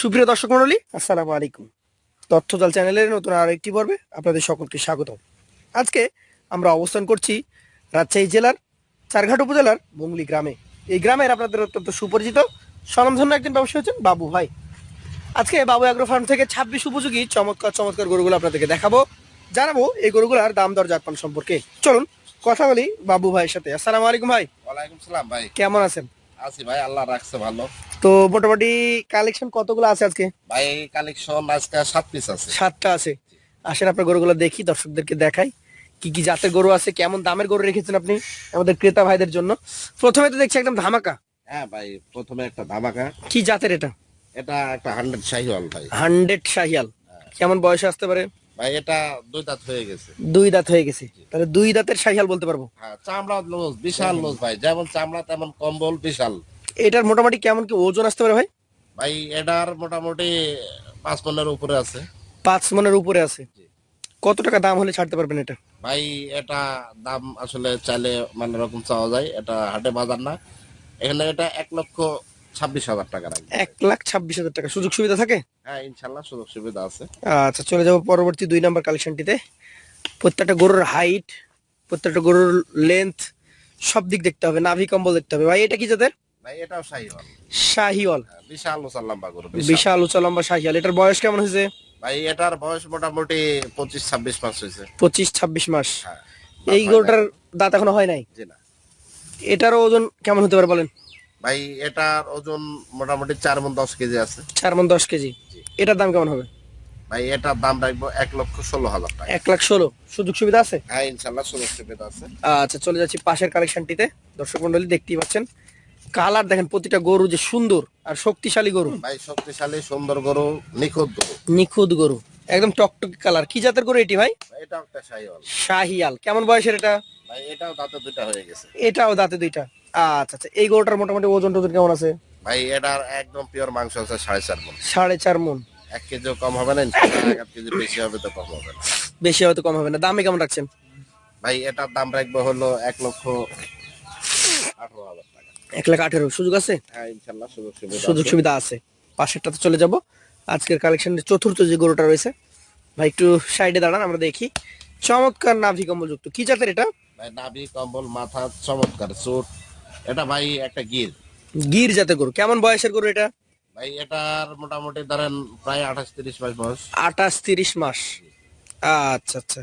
সুপ্রিয় দর্শক মন্ডলী আসসালামু আলাইকুম। তথ্যজাল চ্যানেলের নতুন আরও একটি পর্বে আপনাদের সকলকে স্বাগত আজকে আমরা অবস্থান করছি রাজশাহী জেলার চারঘাট উপজেলার বংলি গ্রামে। এই গ্রামের আপনাদের অত্যন্ত সুপরিচিত স্বনামধন্য একজন ব্যবসায়ী হচ্ছেন বাবু ভাই। আজকে বাবু অ্যাগ্রো ফার্ম থেকে ছাব্বিশ উপযোগী চমৎকার চমৎকার গরুগুলো আপনাদেরকে দেখাবো জানাব এই গরুগুলার দাম দর জাতপান সম্পর্কে। চলুন কথা বলি বাবু ভাইয়ের সাথে। আসসালামু আলাইকুম ভাই। ওয়ালাইকুম সালাম ভাই। কেমন আছেন? আছি ভাই আল্লাহ রাখছে ভালো। তো মোটামুটি কালেকশন কতগুলো আছে আজকে? ভাই কালেকশন আজকে সাত পিস আছে। সাতটা আছে। আসেন আপনার গরুগুলো দেখি দর্শকদেরকে দেখাই। কি কি জাতের গরু আছে কেমন দামের গরু রেখেছেন আপনি আমাদের ক্রেতা ভাইদের জন্য? প্রথমে তো দেখছি একদম ধামাকা। হ্যাঁ ভাই প্রথমে একটা ধামাকা। কি জাতের এটা? এটা একটা হান্ড্রেড শাহিওয়াল ভাই। হান্ড্রেড শাহিয়াল কেমন বয়স আসতে পারে? ভাই এটা দুই দাঁত হয়ে গেছে। দুই দাঁত হয়ে গেছে। তাহলে দুই দাঁতের শাহিয়াল বলতে পারব? হ্যাঁ চামড়া লোজ বিশাল লোজ ভাই। যেমন চামড়া তেমন কম্বল বিশাল। এটার মোটামুটি কেমন কি ওজন আসতে পারে ভাই? ভাই এটার মোটামুটি পাঁচ পনেরো উপরে আছে। পাঁচ মনের উপরে আছে। কত টাকা দাম হলে ছাড়তে পারবেন এটা? ভাই এটা দাম আসলে চাইলে মানে রকম চাওয়া যায়। এটা হাটে বাজার না। এখানে এটা এক লক্ষ ছাব্বিশ হাজার টাকা রাখবে এক লাখ ছাব্বিশ হাজার টাকা। সুযোগ সুবিধা থাকে? হ্যাঁ ইনশাল্লাহ সুযোগ সুবিধা আছে। আচ্ছা চলে যাব পরবর্তী দুই নাম্বার কালেকশনটিতে। প্রত্যেকটা গরুর হাইট প্রত্যেকটা গরুর লেন্থ সব দিক দেখতে হবে। নাভি কম্বল দেখতে হবে। ভাই এটা কি জাতের? ভাই এটাও শাহিওয়াল। শাহিওয়াল। বিশাল উচাল লম্বা গরু বিশাল। উঁচা লম্বা শাহিওয়াল। এটার বয়স কেমন হয়েছে? ভাই এটার বয়স মোটামুটি পঁচিশ ছাব্বিশ মাস হয়েছে। পঁচিশ ছাব্বিশ মাস। হ্যাঁ। এই গরুটার দাঁত এখনও হয় নাই? এটারও ওজন কেমন হতে পারে বলেন? ভাই এটার ওজন মোটামুটি চার মন দশ কেজি আছে। চার মন দশ কেজি। এটার দাম কেমন হবে? ভাই এটার দাম রাখব এক লক্ষ ষোলো হাজার টাকা। এক লাখ ষোলো। সুযোগ সুবিধা আছে? হ্যাঁ ইনশাল্লাহ সুযোগ সুবিধা আছে। আচ্ছা চলে যাচ্ছি পাশের কালেকশনটিতে। দর্শক মন্ডলী দেখতেই পাচ্ছেন। কালার দেখেন প্রতিটা গরু যে সুন্দর আর শক্তিশালী গরু। ভাই শক্তিশালী সুন্দর গরু নিখুঁত গরু। নিখুঁত গরু। একদম টকটকে কালার। কি জাতের গরু এটি ভাই এটাও একটা শাহিওয়াল। শাহিয়াল। কেমন বয়সের এটা? ভাই এটাও দাঁতে দুইটা হয়ে গেছে। এটাও দাঁতে দুইটা। আচ্ছা আচ্ছা এই গরুটার মোটামুটি ওজন টোজন কেমন আছে? ভাই এটার একদম পিওর মাংস আছে সাড়ে চার মন সাড়ে চার মন এক কেজিও কম হবে না এক কেজি বেশি হবে তো কম হবে না। বেশি হয়তো কম হবে না। দামে কেমন রাখছেন? ভাই এটার দাম রাখব হলো এক লক্ষ আঠারো হাজার টাকা। এক লাখ আঠেরো সুযোগ আছে? হ্যাঁ ইনশাল্লাহ সুযোগ সুবিধা সুযোগ আছে। সুবিধা আছে। পাশেরটাতে চলে যাব। আজকের কালেকশনের চতুর্থ যে গরুটা রয়েছে ভাই একটু সাইডে দাঁড়ান আমরা দেখি। চমৎকার নাভি কম্বল যুক্ত কি জাতের এটা? ভাই নাভি কম্বল মাথা চমৎকার চোট এটা ভাই একটা গির। গির যাতে গরু। কেমন বয়সের গরু এটা? ভাই এটার মোটামুটি ধরেন প্রায় আঠাশ তিরিশ মাস বয়স। আঠাশ তিরিশ মাস। আচ্ছা আচ্ছা।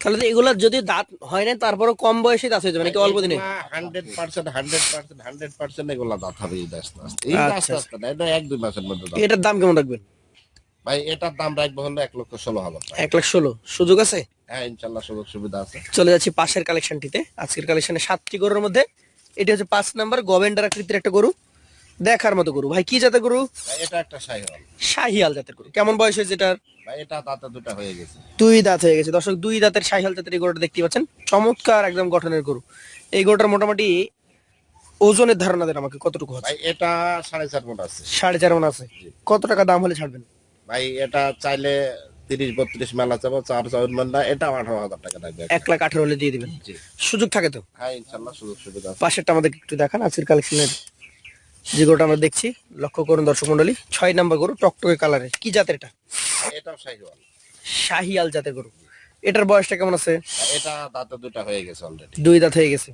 তাহলে তো এগুলার যদি দাঁত হয় না তারপরও কম বয়সে দাঁত হয়ে যাবে নাকি অল্প দিনে? Hundred percent hundred percent hundred percent এগুলা দাঁত হবে এই আস্তে আস্তে এই আস্তে আস্তে না, এটা এক দুই মাসের মধ্যে এটার দাম কেমন রাখবেন? ভাই এটার দাম রাখব হলো এক লক্ষ ষোলো হাজার এক লাখ ষোলো। সুযোগ আছে? হ্যাঁ ইনশাল্লাহ সুযোগ সুবিধা আছে। চলে যাচ্ছি পাশের কালেকশনটিতে আজকের কালেকশনে সাতটি গরুর মধ্যে এটি হচ্ছে পাঁচ নাম্বার গভেন্ডার আকৃতির একটা গরু। দেখার মতো গরু। ভাই কি জাতের গরু? এটা একটা সাইহল শাহিয়াল জাতের গরু। কেমন বয়স হয়েছে এটার? ভাই এটা দাঁতে দুটা হয়ে গেছে। দুই দাঁত হয়ে গেছে। দর্শক দুই দাঁতের শাহিয়াল জাতের এই গরুটা দেখতে পাচ্ছেন। চমৎকার একদম গঠনের গরু। এই গরুটার মোটামুটি ওজনের ধারণা দেন আমাকে কতটুকু ভাই এটা সাড়ে চার মন আছে। সাড়ে চার মন আছে। কত টাকা দাম হলে ছাড়বেন? ভাই এটা চাইলে তিরিশ বত্রিশ মেলা চাবো চার চাউল মেলা এটা আঠারো হাজার টাকা লাগবে। এক লাখ আঠারো হলে দিয়ে দিবেন। সুযোগ থাকে তো? হ্যাঁ ইনশাল্লাহ সুযোগ সুবিধা পাশেরটা আমাদেরকে একটু দেখান আজকের কালেকশনের যে গরুটা আমরা দেখছি লক্ষ্য করুন দর্শক মন্ডলী ছয় নাম্বার গরু টকটকে কালারের কি জাতের এটা? এটাও সাইহল শাহিয়াল জাতের গরু। এটার বয়সটা কেমন আছে? এটা দাঁতে দুটা হয়ে গেছে অলরেডি দুই দাঁত হয়ে গেছে।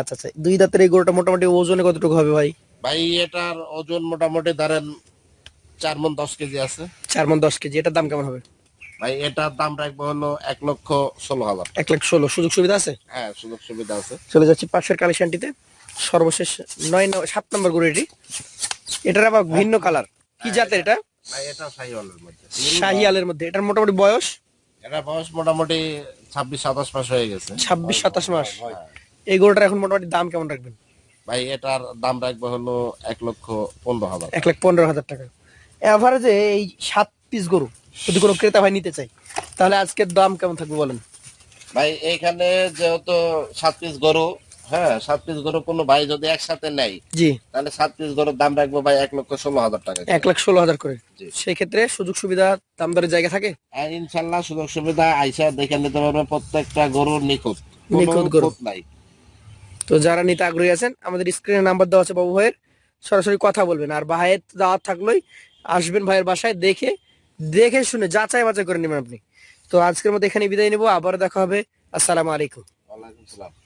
আচ্ছা আচ্ছা দুই দাঁতের এই গরুটা মোটামুটি ওজনে কতটুকু হবে ভাই? ভাই এটার ওজন মোটামুটি ধরেন চার মন দশ কেজি আছে। চার মন দশ কেজি এটার দাম কেমন হবে? ভাই এটার দাম রাখব হলো এক লক্ষ ষোলো হাজার। এক লাখ ষোলো সুযোগ সুবিধা আছে? হ্যাঁ সুযোগ সুবিধা আছে। চলে যাচ্ছি পাশের কালেকশনটিতে। সর্বশেষ নয় সাত নম্বর গরু এটি। এটার আবার ভিন্ন কালার। কি জাতের এটা? ভাই এটা শাহিওয়ালের মধ্যে। মধ্যে। এটার মোটামুটি বয়স? এটা বয়স মোটামুটি ছাব্বিশ সাতাশ মাস হয়ে গেছে। ছাব্বিশ সাতাশ মাস। এই গরুটার এখন মোটামুটি দাম কেমন রাখবেন? ভাই এটার দাম রাখব হলো এক লক্ষ পনেরো হাজার এক লাখ পনেরো হাজার টাকা। এভারেজে এই সাত পিস গরু। যদি কোনো ক্রেতা ভাই নিতে চাই তাহলে আজকের দাম কেমন থাকবে বলেন? ভাই এইখানে যেহেতু সাত পিস গরু হ্যাঁ সাত পিস গরু কোনো ভাই যদি একসাথে নেয় জি। তাহলে সাত পিস গরুর দাম রাখব ভাই এক লক্ষ ষোলো হাজার টাকা এক লাখ ষোলো হাজার করে। সেই ক্ষেত্রে সুযোগ সুবিধা দাম দরের জায়গা থাকে? ইনশাল্লাহ সুযোগ সুবিধা আইসা দেখে নিতে পারবে প্রত্যেকটা গরুর নিখুঁত। নিখুঁত গরু। নাই। তো যারা নিতে আগ্রহী আছেন আমাদের স্ক্রিনে নাম্বার দেওয়া আছে বাবু ভাইয়ের সরাসরি কথা বলবেন। আর ভাইয়ের দাওয়াত থাকলেই আসবেন ভাইয়ের বাসায় দেখে দেখে শুনে, যাচাই বাছাই করে নেবেন আপনি। তো আজকের মতো এখানে বিদায় নিবো আবার দেখা হবে। আসসালামু আলাইকুম। ওয়ালাইকুম সালাম।